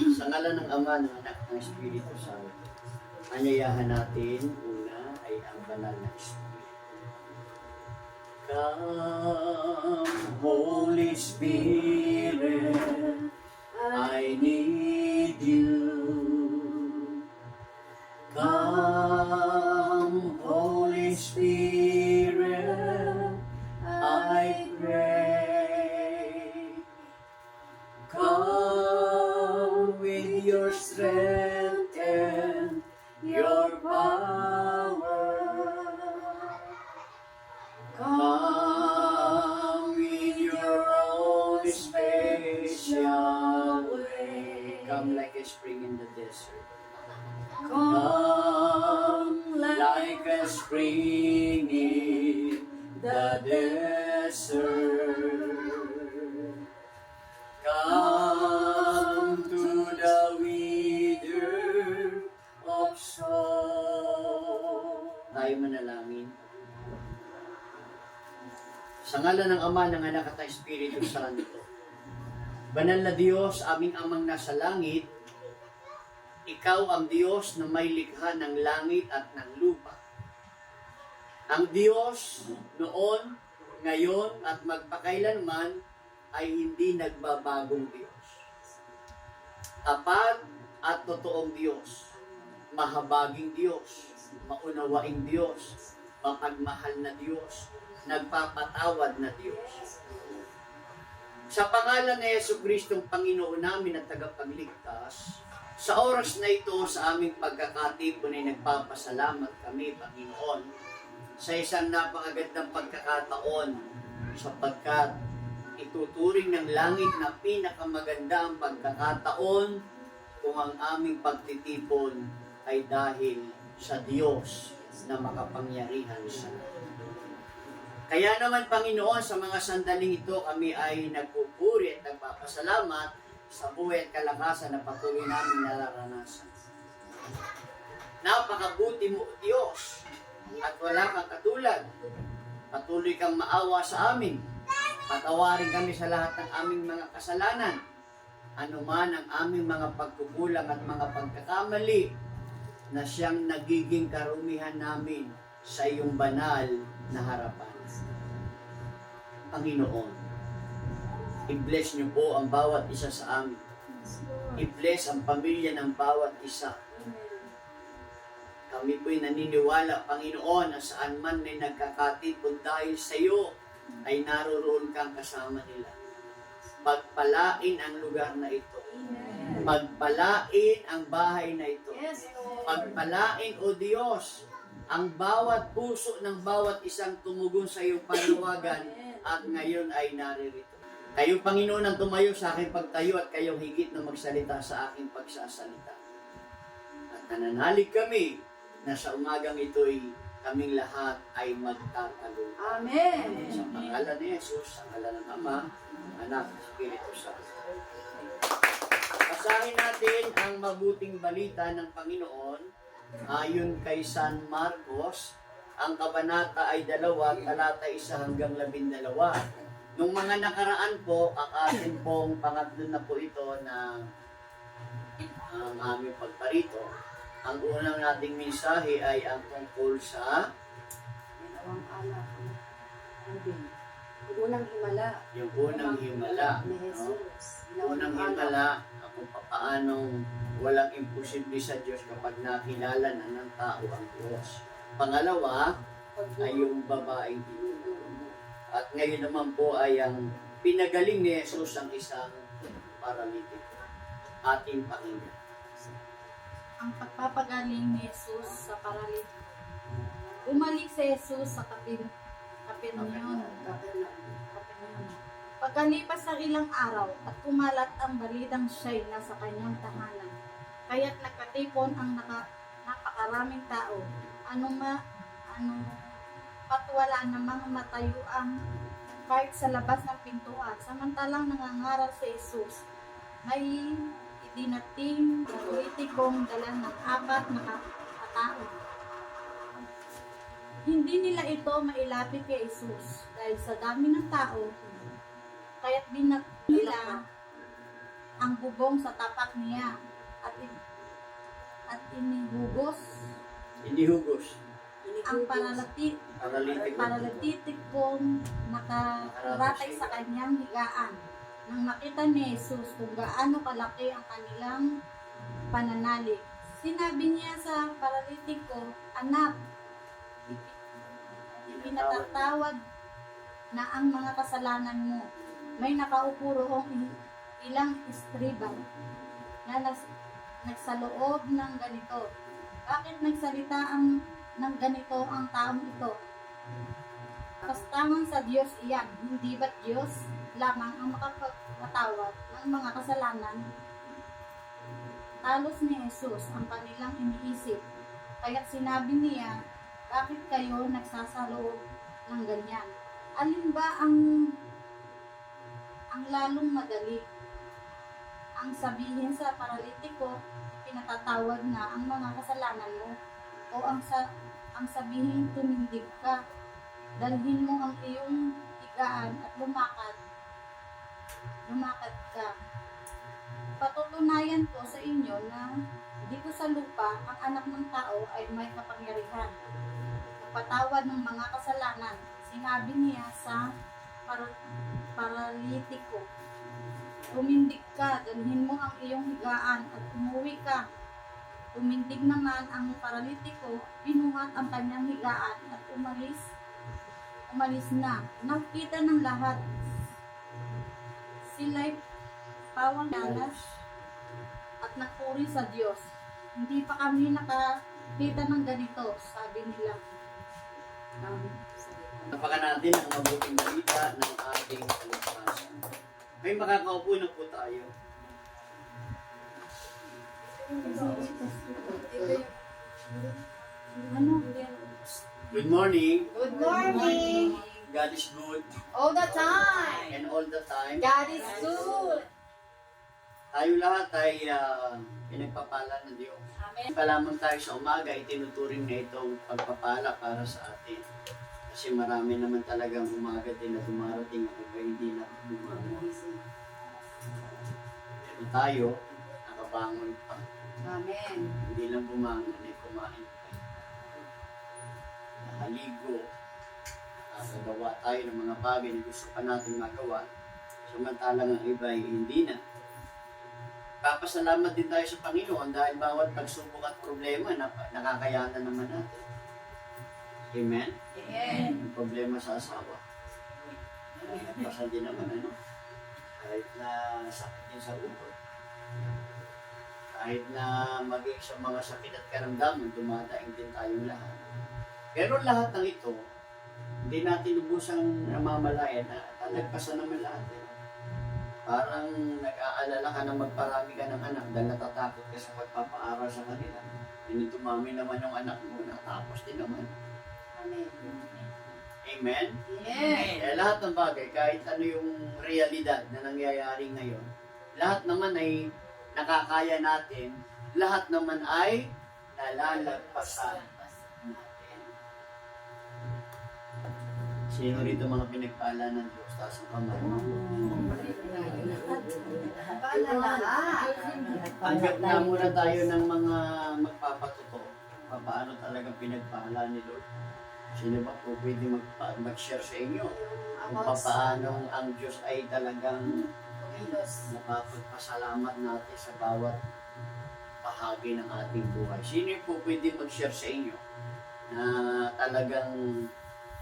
Sa ngalan ng Ama, ng Anak, ng Espiritu Santo, anyayahan natin, una ay ang banal na Espiritu. Come, Holy Spirit, I need you. Come, Holy Spirit, Come like a spring in the desert. Come to the wither of soul. Tayo manalangin. Sa ngala ng Ama, ng Anak at Espiritu Santo. Banal na Diyos, aming amang nasa langit, ikaw ang Diyos na may likha ng langit at ng lupa. Ang Diyos noon, ngayon at magpakailanman ay hindi nagbabagong Diyos. Tapat at totoong Diyos, mahabaging Diyos, maunawaing Diyos, mapagmahal na Diyos, nagpapatawad na Diyos. Sa pangalan ni Yesu Kristong Panginoon namin at tagapagligtas, sa oras na ito sa aming pagkakatipon ay nagpapasalamat kami, Panginoon, sa isang napakagandang pagkakataon sapagkat ituturing ng langit na pinakamaganda ang pagkakataon kung ang aming pagtitipon ay dahil sa Diyos na makapangyarihan sa. Kaya naman, Panginoon, sa mga sandaling ito, kami ay nagpupuri at nagpapasalamat sa buhay at kalakasan na patuloy namin nararanasan. Napakabuti mo, Diyos, at wala kang katulad. Patuloy kang maawa sa amin. Patawarin kami sa lahat ng aming mga kasalanan. Ano man ang aming mga pagkukulang at mga pagkakamali na siyang nagiging karumihan namin sa iyong banal na harapan. Panginoon, i-bless niyo po ang bawat isa sa amin. I-bless ang pamilya ng bawat isa. Kami po'y naniniwala, Panginoon, na saan man may nagkakatipon dahil sa iyo, ay naroroon kang kasama nila. Pagpalain ang lugar na ito. Pagpalain ang bahay na ito. Pagpalain, O Diyos, ang bawat puso ng bawat isang tumugon sa iyong panawagan at ngayon ay naririto. Kayo, Panginoon, ang tumayo sa aking pagtayo at kayo higit na magsalita sa aking pagsasalita. At nananalig kami na sa umagang ito'y kaming lahat ay magtatago. Amen. Sa pangalan ni Jesus, sa pangalan ng Ama, Anak, Espiritu Santo. Basahin natin ang mabuting balita ng Panginoon ayon kay San Marcos. Ang kabanata ay dalawa, talata isa hanggang labindalawa. Nung mga nakaraan po, ang atin pong pangatlo na po ito na ang aming pagparito. Ang unang nating mensahe ay ang tungkol sa Ginawang alak. Ang unang himala. yung unang himala. Ni no? Jesus. Unang himala kung paanong walang imposible sa Diyos kapag nakilala na ng tao ang Diyos. Pangalawa ay yung babaeng tinulo. At ngayon naman po ay ang pinagaling ni Jesus ang isang paralitik. Ating pakinggan. ang pagpapagaling ni Jesus sa paralit. Bumalik si Jesus sa kapin. Kapernaum. Pagkalipas ng ilang araw at kumalat ang balitang siya'y nasa kanyang tahanan, kaya't nagkatipon ang naka, napakaraming tao. Ano ma, ano, patwala namang matayuan kahit sa labas ng pintuan. Samantalang nangangaral si Jesus, may idinating na politikong dala ng apat na katao. Hindi nila ito mailapit kay Jesus dahil sa dami ng tao, kaya't binat nila ang bubong sa tapak niya at in- at inihugos Hindi hugos. ang paralati Paralytic. paralatitik kong nakaratay sa kanyang higaan. Nang makita ni Jesus kung gaano kalaki ang kanilang pananalig, sinabi niya sa paralitik ko, Anak, ipinatatawad na ang mga kasalanan mo. May nakaupo roong ilang istribal na nas, nagsaloob ng ganito. Bakit nagsalita ang ng ganito ang taong ito? Kastangan sa Diyos iyan, hindi ba't Diyos lamang ang makapagpatawad ng mga kasalanan? Talos ni Jesus ang kanilang iniisip, kaya't sinabi niya, bakit kayo nagsasaloob ng ganyan? Alin ba ang ang lalong madali? Ang sabihin sa paralitiko, pinatatawad na ang mga kasalanan mo o ang sa ang sabihin tumindig ka dalhin mo ang iyong higaan at lumakad. Lumakad ka. Patutunayan ko sa inyo na dito sa lupa ang anak ng tao ay may kapangyarihan. Magpatawad ng mga kasalanan. Sinabi niya sa par- paralitiko tumindig ka dalhin mo ang iyong higaan at umuwi ka. Tumindig naman ang paralitiko, binuhat ang kanyang higaan at umalis. Umalis na. Nakita ng lahat. Sila'y pawang dalas at nagpuri sa Diyos. Hindi pa kami nakakita ng ganito, sabi nila. Salita. Napakan natin ang mabuting balita ng ating kaligtasan. May makakaupo na po tayo. Ano? Good morning. Good morning! God is good All the time! and all the time. God is good! Tayo lahat ay ah, pinagpapala ng Diyos. Amen. Pa lamang tayo sa umaga, itinuturing na itong pagpapala para sa atin. Kasi marami naman talagang umaga din na dumarating at iba hindi na bumangon. Pero tayo, nakabangon pa. Amen. Hindi lang bumangon ay kumain pa. Nakaligo. Nakagawa tayo ng mga bagay na gusto pa natin magawa. Samantalang ang iba ay hindi na. Papasalamat din tayo sa Panginoon dahil bawat pagsubok at problema na nakakayanan naman natin. Amen? Amen. Yung problema sa asawa. Pasan din naman ano. Kahit na sakit din sa ulo. Kahit na maging sa mga sakit at karamdaman, dumadaing din tayong lahat. Pero lahat ng ito, hindi natin lubusang namamalayan na talagpasan naman lahat. Eh. Parang nag-aalala ka na magparami ka ng anak dahil natatakot ka sa pagpapaaral sa kanila. Hindi dumami naman yung anak mo, natapos din naman. Amen. Amen? Amen. Kaya lahat ng bagay, kahit ano yung realidad na nangyayari ngayon, lahat naman ay nakakaya natin, lahat naman ay nalalagpasan Sino rito mga pinagpala ng Diyos? Taas ang kamay. Bala lahat. Tanggap na muna tayo ng mga magpapatuto. Paano talagang pinagpala ni Lord. Sino ba po pwede magpa- mag-share sa inyo? Kung paano ang Diyos ay talagang napapagpasalamat natin sa bawat bahagi ng ating buhay. Sino po pwede mag-share sa inyo na talagang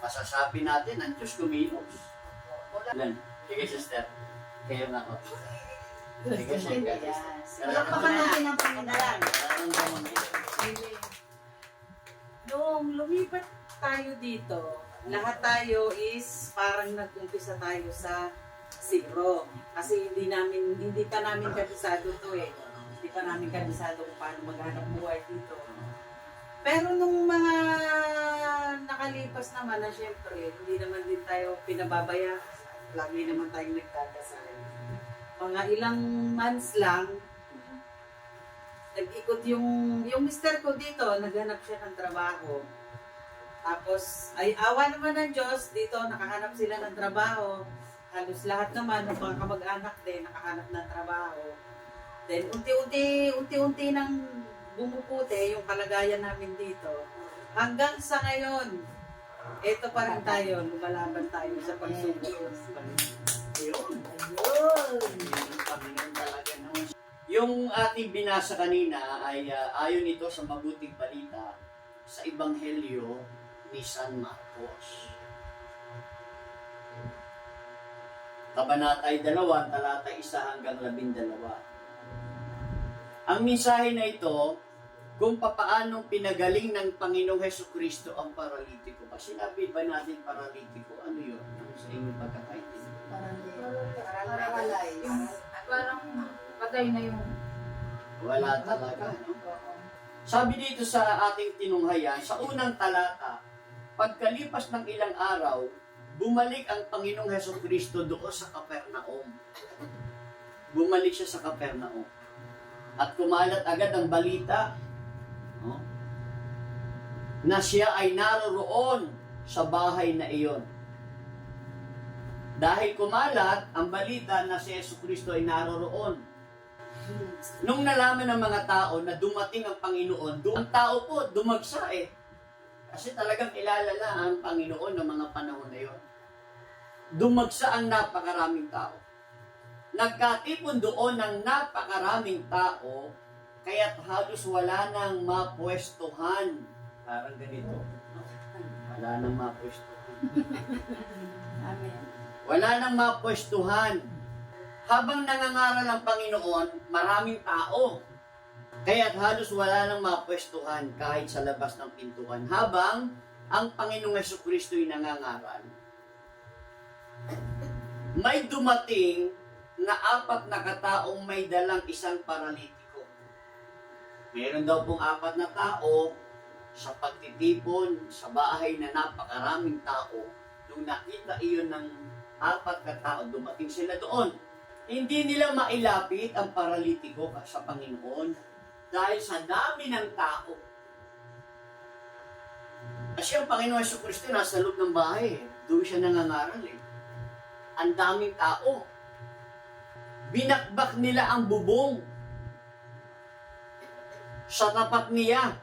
masasabi natin ang Diyos kumilos? Ilan? Sige, sister. Kayo na ako. Sige. Yes. Palakpakan natin ang Panginoon. Noong lumipat tayo dito, lahat tayo is parang nag-umpisa tayo sa zero. Kasi hindi namin, hindi pa namin kabisado to eh. Hindi pa namin kabisado kung paano maghanap buhay dito. Pero nung mga nakalipas naman na syempre, hindi naman din tayo pinababaya. Lagi naman tayong nagdadasal. Mga ilang months lang, nag-ikot yung, yung mister ko dito, naghanap siya ng trabaho. Tapos, ay awa naman ng Diyos, dito nakahanap sila ng trabaho. halos lahat naman ng mga kamag-anak din nakahanap ng trabaho. Then unti-unti, unti-unti nang bumuputi yung kalagayan namin dito. Hanggang sa ngayon, ito pa rin tayo, lumalaban tayo sa pagsubok. Ayun. Ayun. Yung ating binasa kanina ay ah, ayon ito sa mabuting balita sa Ebanghelyo ni San Marcos. Kabanata ay dalawa, talata isa hanggang labindalawa. Ang mensahe na ito, kung papaanong pinagaling ng Panginoong Heso Kristo ang paralitiko. Ba sinabi ba natin paralitiko? Ano yun? Ano sa inyong pagkakaintindi? Parang Paralay. Yung parang patay na yung Wala talaga. No? Sabi dito sa ating tinunghayan, sa unang talata, pagkalipas ng ilang araw, bumalik ang Panginoong Heso Kristo doon sa Kapernaum. Bumalik siya sa Kapernaum. At kumalat agad ang balita no? na siya ay naroroon sa bahay na iyon. Dahil kumalat ang balita na si Yesu Kristo ay naroroon Nung nalaman ng mga tao na dumating ang Panginoon, doon tao po dumagsa eh. Kasi talagang ilalala ang Panginoon ng mga panahon na yon. Dumagsa ang napakaraming tao. Nagkatipon doon ng napakaraming tao, kaya't halos wala nang mapwestuhan. Parang ganito. no? Wala nang mapwestuhan. Amen. Wala nang mapwestuhan. Habang nangangaral ang Panginoon, maraming tao. Kaya't halos wala nang mapwestuhan kahit sa labas ng pintuan. Habang ang Panginoong Yesu Kristo'y nangangaral. May dumating na apat na kataong may dalang isang paralitiko. Meron daw pong apat na tao sa pagtitipon sa bahay na napakaraming tao. Nung nakita iyon ng apat na tao, dumating sila doon. Hindi nila mailapit ang paralitiko sa Panginoon dahil sa dami ng tao. Kasi ang Panginoon Yesu Kristo nasa loob ng bahay. Doon siya nangangaral eh. Ang daming tao. Binakbak nila ang bubong sa tapat niya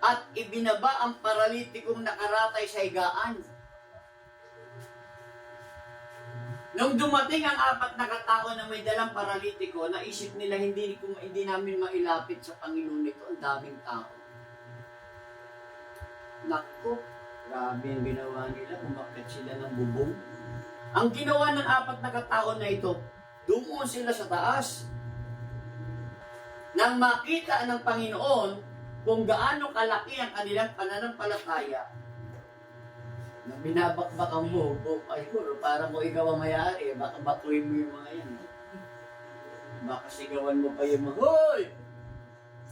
at ibinaba ang paralitikong nakaratay sa higaan. Nung dumating ang apat na katao na may dalang paralitiko, naisip nila hindi kung hindi namin mailapit sa Panginoon nito, ang daming tao. Nakko, grabe ang ginawa nila, umakit sila ng bubong. Ang ginawa ng apat na katao na ito, dumo sila sa taas. Nang makita ng Panginoon kung gaano kalaki ang kanilang pananampalataya, na binabakbakan mo, o ay siguro, para mo ikaw ang may-ari, baka batuin mo yung mga yan. Baka sigawan mo pa yung mga, Hoy!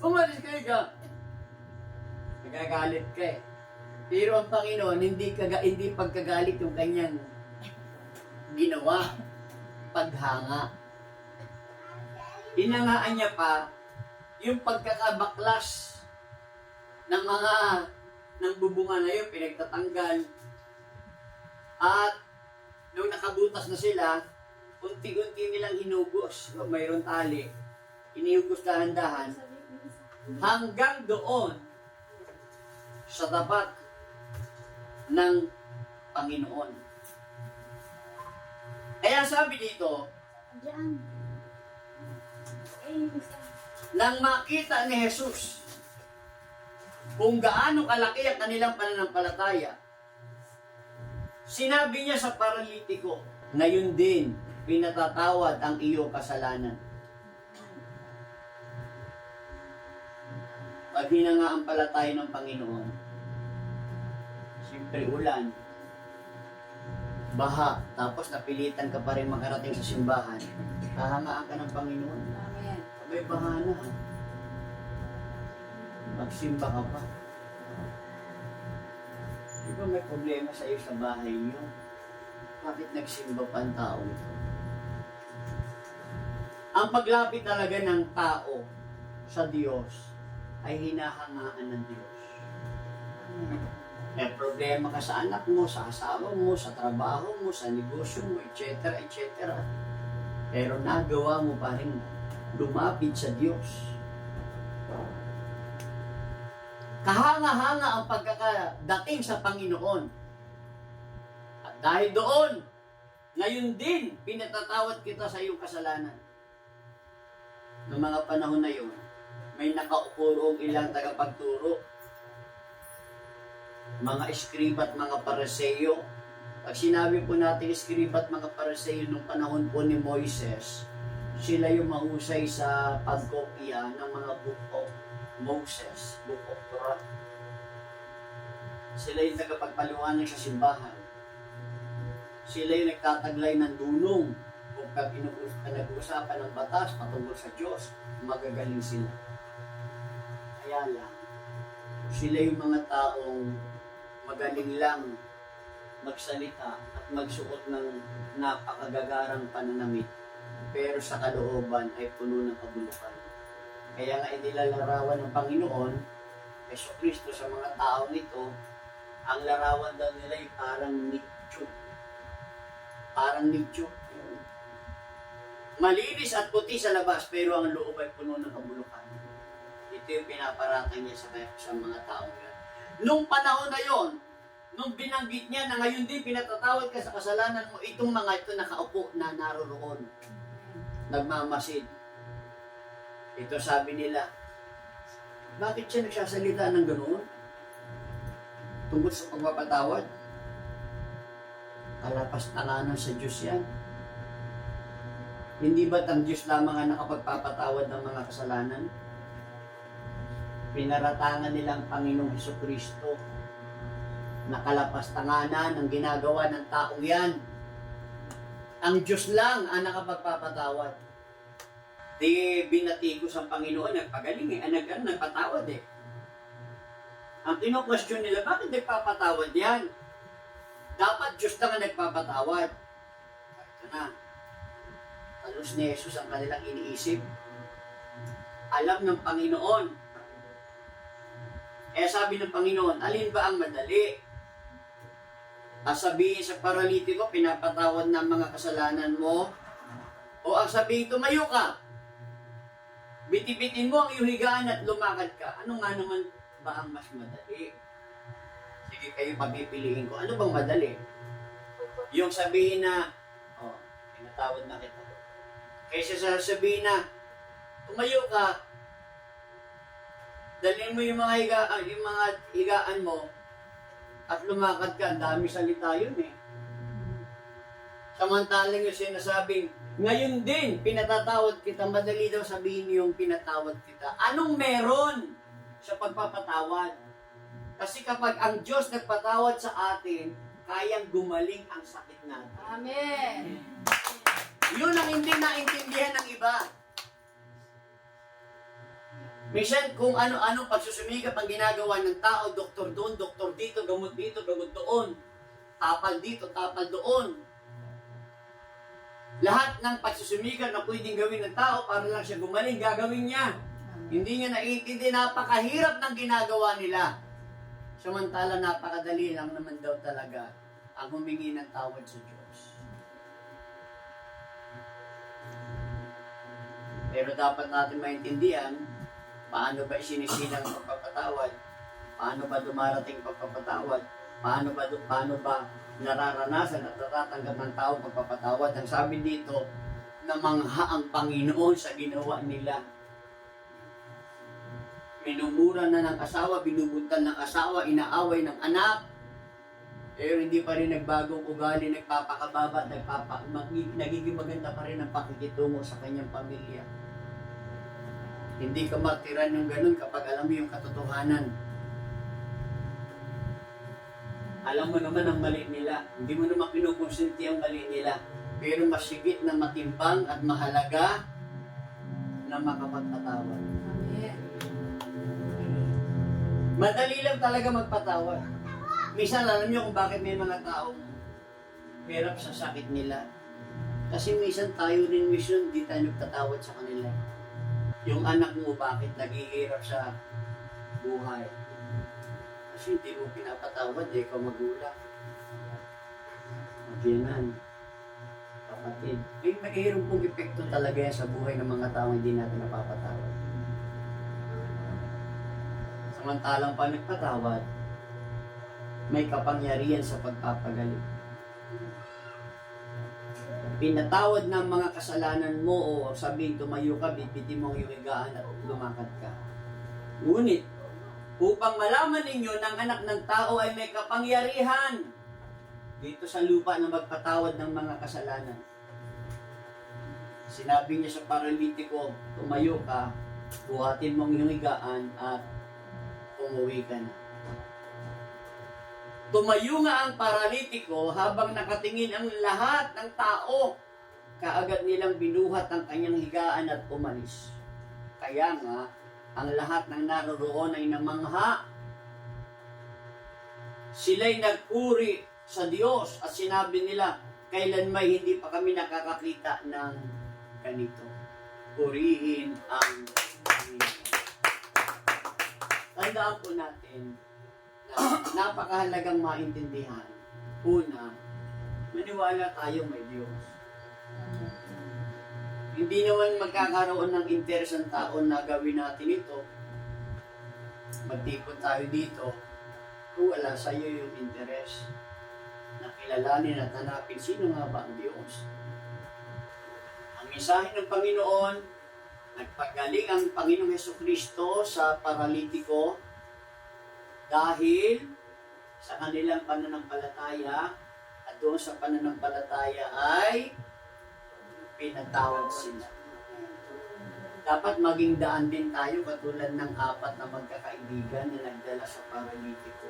Umalis kayo ka! Nagagalit ka eh. Pero ang Panginoon, hindi, kaga, hindi pagkagalit yung kanyang ginawa. Paghanga. Hinangaan niya pa yung pagkakabaklas ng mga ng bubungan na yun, pinagtatanggal, at nung nakabutas na sila, unti-unti nilang hinugos. Mayroon tali. Inihugos dahan-dahan hanggang doon sa tapat ng Panginoon. Kaya sabi dito, Diyan. Nang makita ni Jesus kung gaano kalaki ang kanilang pananampalataya, sinabi niya sa paralitiko, ngayon din, pinatatawad ang iyong kasalanan. Pag hinangaan pala tayo ng Panginoon, siyempre ulan, baha, tapos napilitan ka pa rin makarating sa simbahan, hahangaan ka ng Panginoon. May bahana. Magsimba ka pa. Di ba may problema sa iyo sa bahay niyo? Bakit nagsimba pa ang tao ito? Ang paglapit talaga ng tao sa Diyos ay hinahangaan ng Diyos. May problema ka sa anak mo, sa asawa mo, sa trabaho mo, sa negosyo mo, etc. etc. Pero nagawa mo pa rin lumapit sa Diyos. Kahanga-hanga ang pagkakadating sa Panginoon. At dahil doon, ngayon din, pinatatawad kita sa iyong kasalanan. Noong mga panahon na yun, may nakaupo ilang tagapagturo. Mga eskriba at mga paraseyo. Pag sinabi po natin eskriba at mga paraseyo nung panahon po ni Moises, sila yung mahusay sa pagkopya ng mga book of Moses, book of Torah. Sila yung tagapagpaliwanag sa simbahan. Sila yung nagtataglay ng dunong kung pag inuus- nag-uusapan ng batas patungkol sa Diyos, magagaling sila. Kaya lang, sila yung mga taong magaling lang magsalita at magsuot ng napakagagarang pananamit pero sa kalooban ay puno ng kabulukan. Kaya nga inilalarawan ng Panginoon, Yeso Kristo sa mga tao nito, ang larawan daw nila ay parang nicho. Parang nicho. Malinis at puti sa labas, pero ang loob ay puno ng kabulukan. Ito yung pinaparatang niya sa, sa mga tao yan. Nung panahon na yon, nung binanggit niya na ngayon din pinatatawad ka sa kasalanan mo, itong mga ito nakaupo na naroroon. Nagmamasid. Ito sabi nila, bakit siya nagsasalita ng ganoon? Tungkol sa pagpapatawad? Kalapastanganan sa Diyos yan. Hindi ba't ang Diyos lamang ang nakapagpapatawad ng mga kasalanan? Pinaratangan nilang Panginoong Heso Kristo na kalapastanganan ang ginagawa ng taong yan. Ang Diyos lang ang nakapagpapatawad. Di binatigos ang Panginoon, nagpagaling eh, nag, ano, nagpatawad eh. Ang kino-question nila, bakit nagpapatawad yan? Dapat Diyos lang ang nagpapatawad. Ito na. Alos ni Jesus ang kanilang iniisip. Alam ng Panginoon. Eh sabi ng Panginoon, alin ba ang madali? Ang sabihin sa paralitiko, pinapatawad ng mga kasalanan mo? O ang sabihin, tumayo ka? Bitibitin mo ang iyong higaan at lumakad ka. Ano nga naman ba ang mas madali? Sige kayo pagpipiliin ko. Ano bang madali? Yung sabihin na, oh, pinatawad na kita. Kaysa sa sabihin na, tumayo ka, dalhin mo yung mga higaan, yung mga higaan mo, at lumakad ka, ang dami salita yun eh. Samantalang yung sinasabing, ngayon din, pinatatawad kita, madali daw sabihin yung pinatawad kita. Anong meron sa pagpapatawad? Kasi kapag ang Diyos nagpatawad sa atin, kayang gumaling ang sakit natin. Amen. Yun ang hindi naintindihan ng iba. Minsan kung ano-ano pagsusumikap ang ginagawa ng tao, doktor doon, doktor dito, gamot dito, gamot doon, tapal dito, tapal doon. Lahat ng pagsusumikap na pwedeng gawin ng tao para lang siya gumaling, gagawin niya. Hindi niya naiintindi, napakahirap ng ginagawa nila. Samantala napakadali lang naman daw talaga ang humingi ng tawad sa Diyos. Pero dapat natin maintindihan paano ba isinisilang ang pagpapatawad, paano ba dumarating pagpapatawad, paano ba, paano ba nararanasan at natatanggap ng tao pagpapatawad. Ang sabi dito, namangha ang Panginoon sa ginawa nila. Minumura na ng asawa, binubuntan ng asawa, inaaway ng anak, pero hindi pa rin nagbagong ugali, nagpapakababa, nagpapa, mag- nagiging maganda pa rin ang pakikitungo sa kanyang pamilya. Hindi ka martiran yung ganun kapag alam mo yung katotohanan. Alam mo naman ang mali nila. Hindi mo naman kinukonsinti ang mali nila. Pero mas higit na matimbang at mahalaga na makapagpatawad. Amen. Madali lang talaga magpatawad. Minsan alam niyo kung bakit may mga taong hirap sa sakit nila. Kasi minsan tayo rin mission, di tayo nagtatawad sa kanila. Yung anak mo bakit naghihirap sa buhay. Kasi hindi mo pinapatawad, eh, ikaw magulang. Magyanan. Kapatid. May mayroon pong epekto talaga yan sa buhay ng mga tao hindi natin napapatawad. Samantalang pa nagpatawad, may kapangyarihan sa pagpapagaling. Pinatawad ng mga kasalanan mo o sabihin tumayo ka, bitbitin mo ang iyong higaan at lumakad ka. Ngunit, upang malaman ninyo ng anak ng tao ay may kapangyarihan dito sa lupa na magpatawad ng mga kasalanan. Sinabi niya sa paralitiko, tumayo ka, buhatin mo ang iyong higaan at umuwi ka na. Tumayo nga ang paralitiko habang nakatingin ang lahat ng tao. Kaagad nilang binuhat ang kanyang higaan at umalis. Kaya nga, ang lahat ng naroroon ay namangha. Sila'y nagpuri sa Diyos at sinabi nila, kailan may hindi pa kami nakakakita ng ganito. Purihin ang Panginoon. Tandaan po natin na napakahalagang maintindihan. Una, maniwala tayo may Diyos. Hindi naman magkakaroon ng interes ang tao na gawin natin ito. Magtipon tayo dito kung wala sa iyo yung interes na kilalanin at hanapin sino nga ba ang Diyos. Ang mensahe ng Panginoon, nagpagaling ang Panginoong Heso Kristo sa paralitiko dahil sa kanilang pananampalataya at doon sa pananampalataya ay pinatawad sila. Dapat maging daan din tayo katulad ng apat na magkakaibigan na nagdala sa paralitiko.